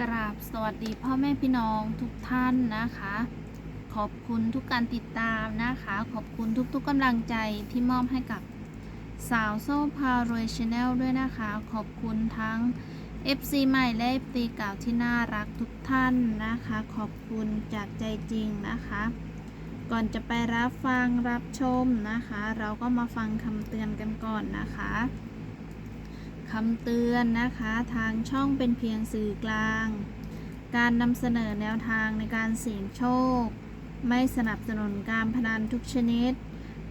กราบสวัสดีพ่อแม่พี่น้องทุกท่านนะคะ ขอบคุณทุกการติดตามนะคะ ขอบคุณทุกๆกำลังใจที่มอบให้กับสาวโซ่พารวยชาแนลด้วยนะคะ ขอบคุณทั้ง FC ใหม่และ FC เก่าที่น่ารักทุกท่านนะคะ ขอบคุณจากใจจริงนะคะ ก่อนจะไปรับฟังรับชมนะคะ เราก็มาฟังคำเตือนกันก่อนนะคะ คำเตือนนะคะทางช่องเป็นเพียงสื่อกลาง การนำเสนอแนวทางในการเสี่ยงโชค ไม่สนับสนุนการพนันทุกชนิด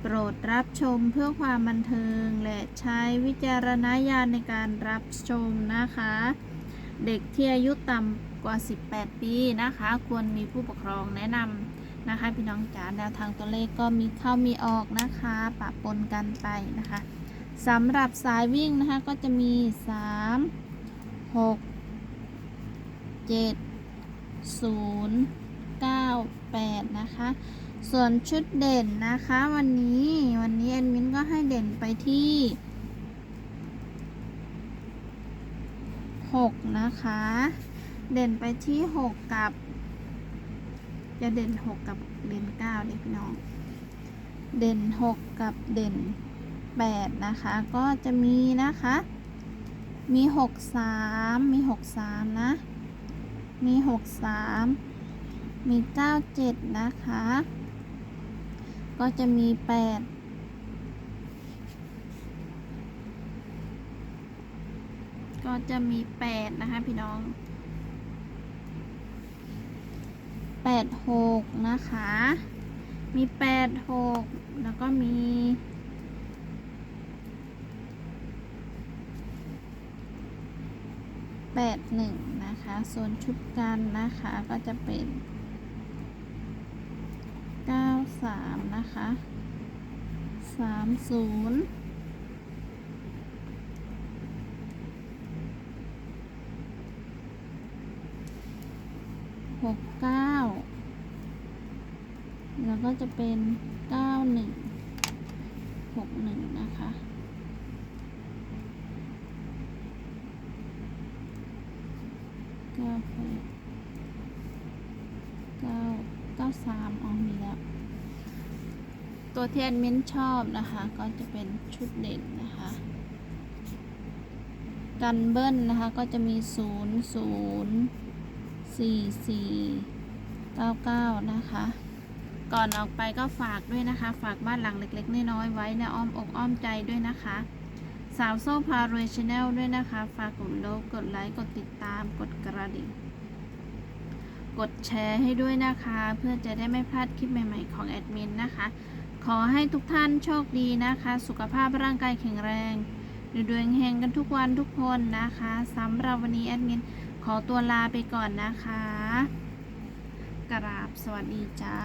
โปรดรับชมเพื่อความบันเทิง และใช้วิจารณญาณในการรับชมนะคะ เด็กที่อายุต่ำกว่า 18 ปีนะคะ ควรมีผู้ปกครองแนะนำนะคะ พี่น้องจ๋าแนวทางตัวเลขก็มีเข้ามีออกนะคะปะปนกันไปนะคะ สำหรับสายวิ่งนะคะก็จะมี 3 6 7 0 9 8 นะคะ ส่วนชุดเด่นนะคะวันนี้วันนี้แอดมินก็ให้เด่นไปที่ 6 นะคะ เด่นไปที่ 6 กับ จะเด่น 6 กับเด่น9เด็กน้อง เด่น 6 กับเด่น 8 นะคะ ก็จะมีนะคะ มี 6 3 มี 6 3 นะ มี 6 3 มี 9 7 นะคะ ก็จะมี 8ก็จะมี 8 นะคะ พี่น้อง 8 6 นะคะ มี 8 6 แล้วก็มี แปดหนึ่งนะคะ ส่วนชุดกันนะคะก็จะเป็นเก้าสามนะคะสามศูนย์หกเก้าแล้วก็จะเป็นเก้าหนึ่งหกหนึ่งนะคะ เก้าแปดเก้าเก้าสามอ๋อมีแล้ว ตัวที่แอดมินชอบนะคะ ก็จะเป็นชุดเด่นนะคะ กันเบิ้ลนะคะ ก็จะมีศูนย์ศูนย์สี่สี่เก้าเก้านะคะก่อนออกไปก็ฝากด้วยนะคะ ฝากบ้านหลังเล็ก ๆ น้อยๆไว้ในอ้อมอกอ้อมใจด้วยนะคะ สาวโซ่พารวยชาแนลด้วยนะคะ ฝากกดโลกกดไลค์ กดติดตาม กดกระดิ่ง กดแชร์ให้ด้วยนะคะ เพื่อจะได้ไม่พลาดคลิปใหม่ ๆ ของแอดมินนะคะ ขอให้ทุกท่านโชคดีนะคะ สุขภาพร่างกายแข็งแรงดวงเฮงกันทุกวันทุกคนนะคะสำหรับวันนี้แอดมินขอตัวลาไปก่อนนะคะ กราบสวัสดีจ้า